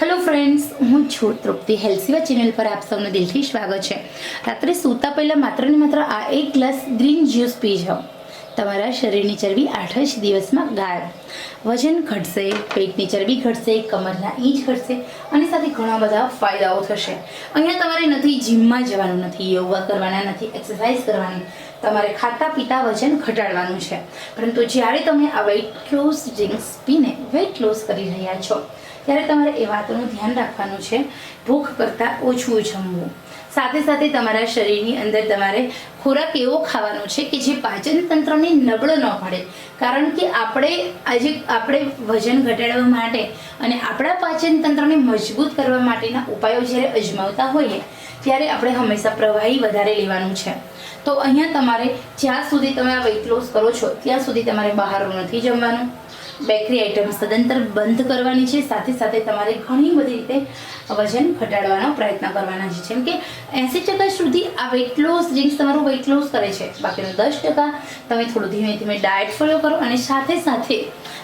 Hello friends હું છું તૃપ્તિ હેલ્સીવા channel પર આપ સૌનું દિલથી સ્વાગત છે. રાત્રે સૂતા પહેલાં માત્ર ને માત્ર આ એક ગ્લાસ ગ્રીન જ્યુસ પી જાઓ. તમારા શરીરની ચરબી આઠ જ દિવસમાં ગાયબ. વજન ઘટશે, પેટની ચરબી ઘટશે, કમરના ઈંચ ઘટશે અને સાથે ઘણા બધા ફાયદાઓ થશે. અહીંયા તમારે નથી જીમમાં જવાનું નથી, યોગા કરવાના નથી, એક્સરસાઇઝ કરવાની. તમારે ખાતા પીતા વજન ઘટાડવાનું છે. પરંતુ જ્યારે તમે આ વેઇટ લોસ ડ્રિંક્સ પીને વેઇટ લોસ કરી રહ્યા છો ત્યારે તમારે એ વાતનું ધ્યાન રાખવાનું છે. ભૂખ કરતાં ઓછું જમવું. સાથે સાથે તમારા શરીરની અંદર તમારે ખોરાક એવો ખાવાનો છે કે જે પાચન તંત્રને નબળો ન પડે. કારણ કે આપણે આજે આપણે વજન ઘટાડવા માટે અને આપણા પાચન તંત્રને મજબૂત કરવા માટેના ઉપાયો જ્યારે અજમાવતા હોઈએ, ત્યારે આપણે હંમેશા પ્રવાહી વધારે લેવાનું છે. તો અહીંયા તમારે જ્યાં સુધી તમે આ વેઇટ લોસ કરો છો, ત્યાં સુધી તમારે બહારનું નથી જમવાનું. બેકરી આઇટમ સદંતર બંધ કરવાની છે. સાથે સાથે તમારે ઘણી બધી રીતે વજન ઘટાડવાનો પ્રયત્ન કરવાના છે. જેમ કે એંસી ટકા સુધી આ વેઇટ લોસ ડ્રિંક્સ તમારું વેઇટ લોસ કરે છે. બાકીનું દસ ટકા તમે થોડું ધીમે ધીમે ડાયટ ફોલો કરો અને સાથે સાથે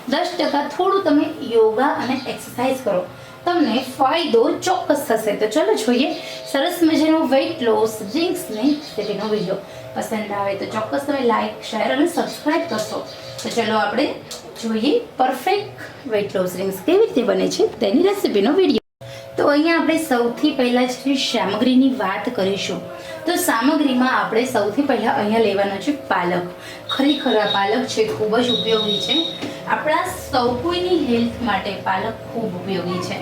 દસ ટકા થોડું તમે યોગા અને એક્સરસાઇઝ કરો. તમને ફાયદો ચોક્કસ થશે. તો ચલો જોઈએ સરસ મજાનો વેઇટ લોસ ડ્રિંક્સને રેસીપીનો વીડિયો પસંદ આવે તો ચોક્કસ તમે લાઇક શેર અને સબસ્ક્રાઈબ કરશો. તો ચલો આપણે જોઈએ પરફેક્ટ વેઇટ લોસ રિંગ્સ કેવી રીતે બને છે તેની રેસીપીનો વીડિયો તો અહીંયા આપણે સૌથી પહેલાં જે સામગ્રીની વાત કરીશું. તો સામગ્રીમાં આપણે સૌથી પહેલાં અહીંયા લેવાનો છે પાલક. ખરેખર આ પાલક છે ખૂબ જ ઉપયોગી છે. આપણા સૌ કોઈની હેલ્થ માટે પાલક ખૂબ ઉપયોગી છે.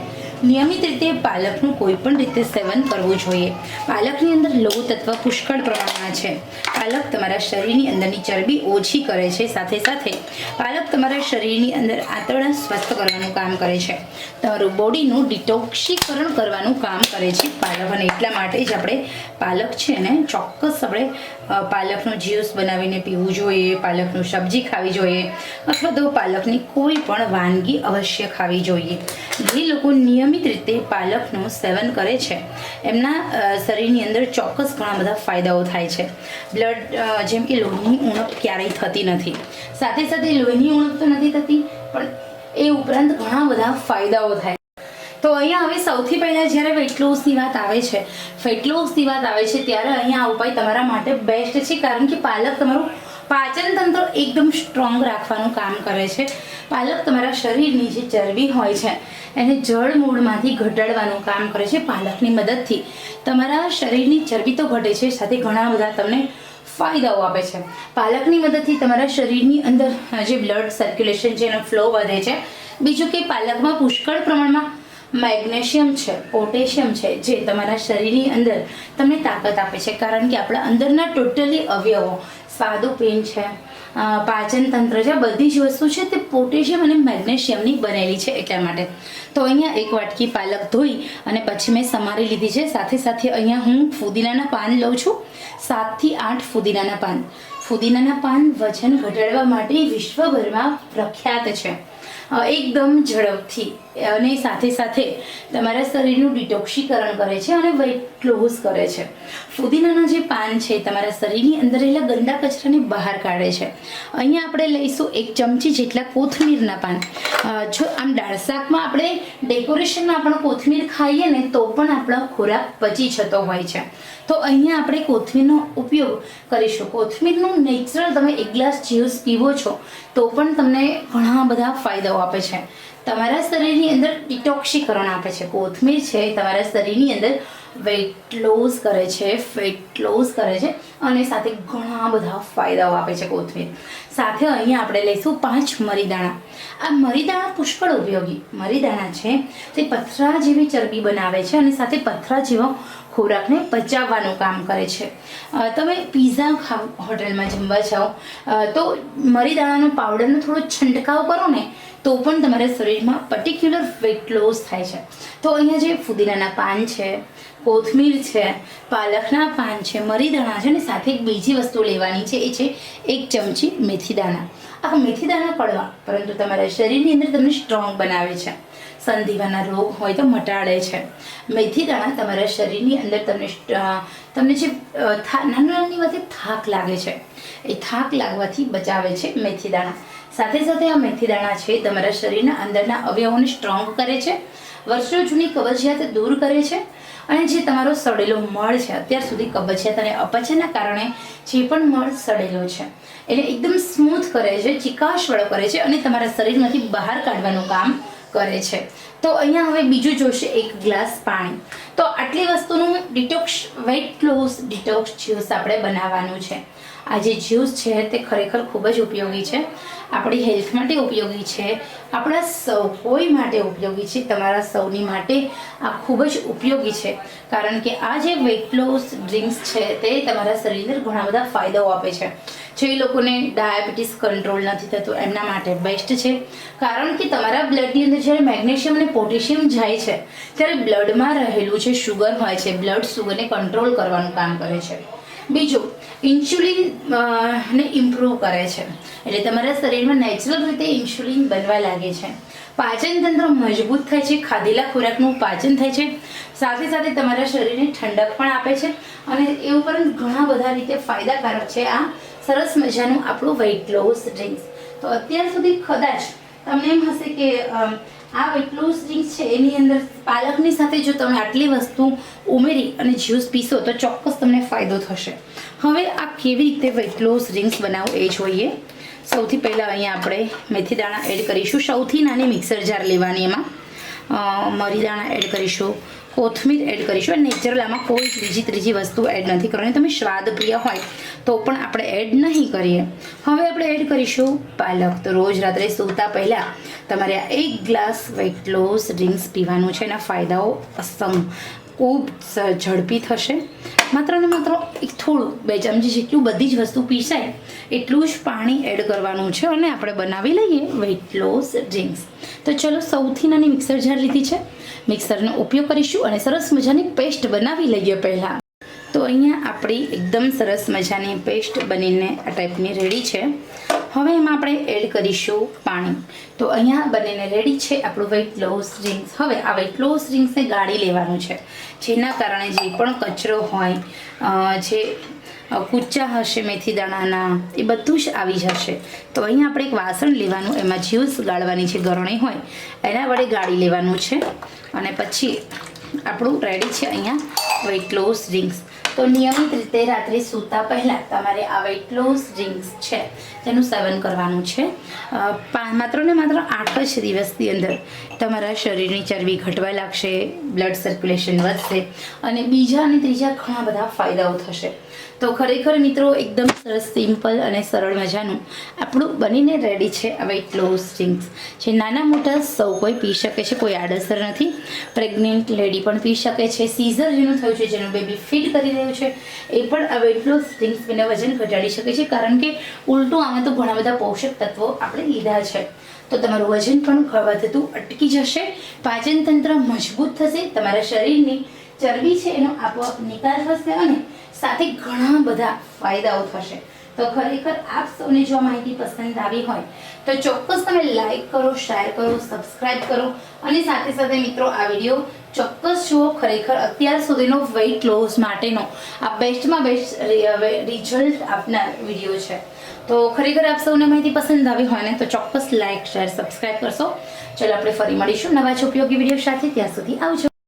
નિયમિત રીતે પાલકનું કોઈ પણ રીતે સેવન કરવું જોઈએ. પાલકની અંદર લોહ તત્વ પુષ્કળ પ્રમાણમાં છે. પાલક તમારા શરીરની અંદરની ચરબી ઓછી કરે છે. સાથે સાથે પાલક તમારા શરીરની અંદર આંતરડા સ્વસ્થ કરવાનું કામ કરે છે. તમારું બોડીનું ડિટોક્સીકરણ કરવાનું કામ કરે છે પાલક. અને એટલા માટે જ આપણે પાલક છે ને ચોક્કસ આપણે પાલકનું જ્યુસ બનાવીને પીવું જોઈએ, પાલકનું સબ્જી ખાવી જોઈએ, અથવા તો પાલકની કોઈ પણ વાનગી અવશ્ય ખાવી જોઈએ. જે લોકો નિયમિત રીતે પાલકનું સેવન કરે છે. એમના શરીરની અંદર ચોક્કસ ઘણા બધા ફાયદાઓ થાય છે. બ્લડ જેમ કે લોહીની ઉણપ ક્યારેય થતી નથી. સાથે સાથે લોહીની ઉણપ તો નથી થતી, પણ એ ઉપરાંત ઘણા બધા ફાયદાઓ થાય તો અહીંયા હવે સૌથી પહેલાં જ્યારે વેટ લોસની વાત આવે છે વેટ લોસની વાત આવે છે, ત્યારે અહીંયા આ ઉપાય તમારા માટે બેસ્ટ છે, કારણ કે પાલક તમારું પાચન તંત્ર એકદમ સ્ટ્રોંગ રાખવાનું કામ કરે છે. પાલક તમારા શરીરની જે ચરબી હોય છે, એને જળ મૂળમાંથી ઘટાડવાનું કામ કરે છે પાલકની મદદથી. તમારા શરીરની ચરબી તો ઘટે છે, સાથે ઘણા બધા તમને ફાયદાઓ આપે છે. પાલકની મદદથી તમારા શરીરની અંદર જે બ્લડ સર્ક્યુલેશન છે, એનો ફ્લો વધે છે. બીજું કે પાલકમાં પુષ્કળ પ્રમાણમાં મેગ્નેશિયમ છે, પોટેશિયમ છે, જે તમારા શરીરની અંદર તમને તાકાત આપે છે. કારણ કે આપણા અંદરના ટોટલી અવયવો સ્વાદુપિંડ છે પાચન તંત્ર છે બધી જ વસ્તુ છે તે પોટેશિયમ અને મેગ્નેશિયમની બનેલી છે એટલા માટે. તો અહીંયા એક વાટકી પાલક ધોઈ અને પછી મેં સમારી લીધી છે. સાથે સાથે અહીંયા હું ફુદીનાના પાન લઉં છું. સાતથી આઠ ફુદીનાના પાન. ફુદીનાના પાન વજન ઘટાડવા માટે વિશ્વભરમાં પ્રખ્યાત છે. એકદમ ઝડપથી. અને સાથે સાથે તમારા શરીરનું ડિટોક્સીકરણ કરે છે અને વેટ લોસ કરે છે. ફુદીનાના જે પાન છે, તમારા શરીરની અંદર રહેલા ગંદા કચરાને બહાર કાઢે છે. અહીંયા આપણે લઈશું એક ચમચી જેટલા કોથમીરના પાન. જો આમ દાળ શાકમાં આપણે ડેકોરેશનમાં આપણે કોથમીર ખાઈએ ને તો પણ આપણો ખોરાક પચી જતો હોય છે. તો અહીંયા આપણે કોથમીરનો ઉપયોગ કરીશું. કોથમીરનું નેચરલ તમે એક ગ્લાસ જ્યુસ પીવો છો તો પણ તમને ઘણા બધા ફાયદાઓ આપે છે. તમારા શરીરની અંદર ડિટોક્સીકરણ આપે છે. કોથમીર છે તમારા શરીરની અંદર વેટ લોસ કરે છે ફેટ લોસ કરે છે અને સાથે ઘણા બધા ફાયદાઓ આપે છે કોથમીર. સાથે અહીંયા આપણે લઈશું પાંચ મરીદાણા. આ મરીદાણા પુષ્કળ ઉપયોગી. મરીદાણા છે તે પથરા જેવી ચરબી બનાવે છે અને સાથે પથરા જેવો ખોરાકને પચાવવાનું કામ કરે છે. તમે પીઝા ખાવ, હોટલમાં જમવા જાઓ તો મરીદાણાનો પાવડરનો થોડો છંટકાવ કરો ને, તો પણ તમારા શરીરમાં પર્ટિક્યુલર વેટ લોસ થાય છે. તો અહીંયા જે ફુદીનાના પાન છે, કોથમીર છે, પાલકના પાન છે મરીદાણા છે ને, સાથે એક બીજી વસ્તુ લેવાની છે, એ છે એક ચમચી મેથી દાણા. આ મેથી દાણા કડવા પરંતુ તમારા શરીરની અંદર તમને સ્ટ્રોંગ બનાવે છે. સંધિવાના રોગ હોય તો મટાડે છે. મેથી દાણા તમારા શરીરની અંદર તમને તમને જે નાની નાની વાતે થાક લાગે છે, એ થાક લાગવાથી બચાવે છે મેથી દાણા. સાથે સાથે આ મેથી દાણા છે તમારા શરીરના અંદરના અવયવોને સ્ટ્રોંગ કરે છે, વર્ષો જૂની કબજિયાત દૂર કરે છે અને જે તમારો સડેલો મળ છે અત્યાર સુધી કબજિયાત અને અપચયના કારણે જે પણ મળ સડેલો છે, એને એકદમ સ્મૂથ કરે છે, ચિકાશવાળો કરે છે અને તમારા શરીરમાંથી બહાર કાઢવાનું કામ કરે છે. તો અહીંયા હવે બીજું જોશે એક ગ્લાસ પાણી. તો આટલી વસ્તુનું detox weight loss detox juice આપણે બનાવવાનું છે. આ જે જ્યુસ છે તે ખરેખર ખૂબ જ ઉપયોગી છે. આપણી હેલ્થ માટે ઉપયોગી છે. આપણા સૌ કોઈ માટે ઉપયોગી છે. તમારા સૌની માટે આ ખૂબ જ ઉપયોગી છે. કારણ કે આ જે વેઇટ લોસ ડ્રિંક્સ છે તે તમારા શરીરને ઘણા બધા ફાયદાઓ આપે છે. જે લોકોને ડાયાબિટીસ કંટ્રોલ નથી થતું, એમના માટે બેસ્ટ છે. કારણ કે તમારા બ્લડની અંદર જ્યારે મેગ્નેશિયમ અને પોટેશિયમ જાય છે, ત્યારે બ્લડમાં રહેલું જે શુગર હોય છે, બ્લડ શુગરને કંટ્રોલ કરવાનું કામ કરે છે. બીજું, ઇન્સ્યુલિન ને ઇમ્પ્રૂવ કરે છે. એટલે તમારા શરીરમાં નેચરલ રીતે ઇન્સ્યુલિન બનવા લાગે છે. પાચન તંત્ર મજબૂત થાય છે, ખાધેલા ખોરાકનું પાચન થાય છે. સાથે સાથે તમારા શરીરને ઠંડક પણ આપે છે. અને એ ઉપરાંત ઘણા બધા રીતે ફાયદાકારક છે આ સરસ મજાનું આપણું વેઇટ લોસ ડ્રિંક્સ તો અત્યાર સુધી કદાચ તમને એમ હશે કે આ વેઇટ લોસ ડ્રિંક્સ છે એની અંદર પાલકની સાથે જો તમે આટલી વસ્તુ ઉમેરી અને જ્યુસ પીશો તો ચોક્કસ તમને ફાયદો થશે. હવે આ કેવી રીતે વેઇટ લોસ ડ્રિંક્સ બનાવવું એ જોઈએ. સૌથી પહેલાં અહીંયા આપણે મેથી દાણા એડ કરીશું. સૌથી નાની મિક્સર જાર લેવાની એમાં. મરી દાણા એડ કરીશું. કોથમીર એડ કરીશું. અને નેચરલ આમાં કોઈ બીજી ત્રીજી વસ્તુ એડ નથી કરવાની. તમે સ્વાદ પ્રિય હોય તો પણ આપણે એડ નહીં કરીએ. હવે આપણે એડ કરીશું પાલક. તો રોજ રાત્રે સૂતા પહેલાં તમારે આ એક ગ્લાસ વેટ લોસ ડ્રિંક્સ પીવાનું છે. એના ફાયદાઓ અસંગ. ખૂબ ઝડપી થશે. માત્ર ને માત્ર એક થોડું, બે ચમચી જેટલું બધી જ વસ્તુ પીસાય, એટલું જ પાણી એડ કરવાનું છે અને આપણે બનાવી લઈએ વેઇટ લોસ ડ્રિંક્સ તો ચલો સૌથી નાની મિક્સર જાર લીધી છે. મિક્સરનો ઉપયોગ કરીશું અને સરસ મજાની પેસ્ટ બનાવી લઈએ પહેલાં. તો અહીંયા આપણી એકદમ સરસ મજાની પેસ્ટ બનીને આ ટાઈપની રેડી છે. હવે એમાં આપણે એડ કરીશું પાણી. તો અહીંયા બનીને રેડી છે આપણું વેઇટ લોસ ડ્રિંક્સ હવે આ વેઇટ લોસ ડ્રિંક્સને ગાળી લેવાનું છે. જેના કારણે જે પણ કચરો હોય જે કૂચા હશે, મેથી દાણાના, એ બધું જ આવી જશે. તો અહીંયા આપણે એક વાસણ લેવાનું, એમાં જ્યુસ ગાળવાની છે ગરણી હોય, એના વડે ગાળી લેવાનું છે. અને પછી આપણું રેડી છે અહીંયા વેઇટ લોસ ડ્રિંક્સ તો નિયમિત રીતે રાત્રે સૂતા પહેલાં તમારે આ વેઇટ લોસ ડ્રિંક્સ છે તેનું સેવન કરવાનું છે. માત્ર ને માત્ર આઠ જ દિવસની અંદર તમારા શરીરની ચરબી ઘટવા લાગશે બ્લડ સર્ક્યુલેશન વધશે અને બીજા અને ત્રીજા ઘણા બધા ફાયદાઓ થશે. તો ખરેખર મિત્રો, એકદમ સરસ, સિમ્પલ અને સરળ મજાનું આપણું બનીને રેડી છે આ વેઇટ લોસ ડ્રિંક્સ જે નાના મોટા સૌ કોઈ પી શકે છે, કોઈ આડઅસર નથી. પ્રેગ્નેન્ટ લેડી પણ પી શકે છે. સીઝર જેનું થયું છે, જેનું બેબી ફીડ કરી રહ્યું છે. એ પણ આ વેઇટ લોસ ડ્રિંક્સ વજન ઘટાડી શકે છે. કારણ કે ઉલટું આમાં તો ઘણા બધા પોષક તત્વો આપણે લીધા છે. તો તમારું વજન પણ વધતું અટકી જશે. પાચન તંત્ર મજબૂત થશે. તમારા શરીરની ચરબી છે એનો આપોઆપ નિકાલ થશે અને સાથે ઘણા બધા ફાયદાઓ થશે. તો ખરેખર આપ સૌને જો માહિતી પસંદ આવી હોય, તો ચોક્કસ તમે લાઈક કરો શેર કરો સબસ્ક્રાઇબ કરો અને સાથે સાથે મિત્રો, આ વીડિયો ચોક્કસ જુઓ, ખરેખર અત્યાર સુધીનો વેઇટ લોસ માટેનો આ બેસ્ટમાં બેસ્ટ રિઝલ્ટ આપનાર વીડિયો છે. તો ખરેખર આપ સૌને માહિતી પસંદ આવી હોય ને, તો ચોક્કસ લાઈક શેર સબસ્ક્રાઇબ કરશો. ચલો, આપણે ફરી મળીશું નવા જ ઉપયોગી વીડિયો સાથે. ત્યાં સુધી આવજો.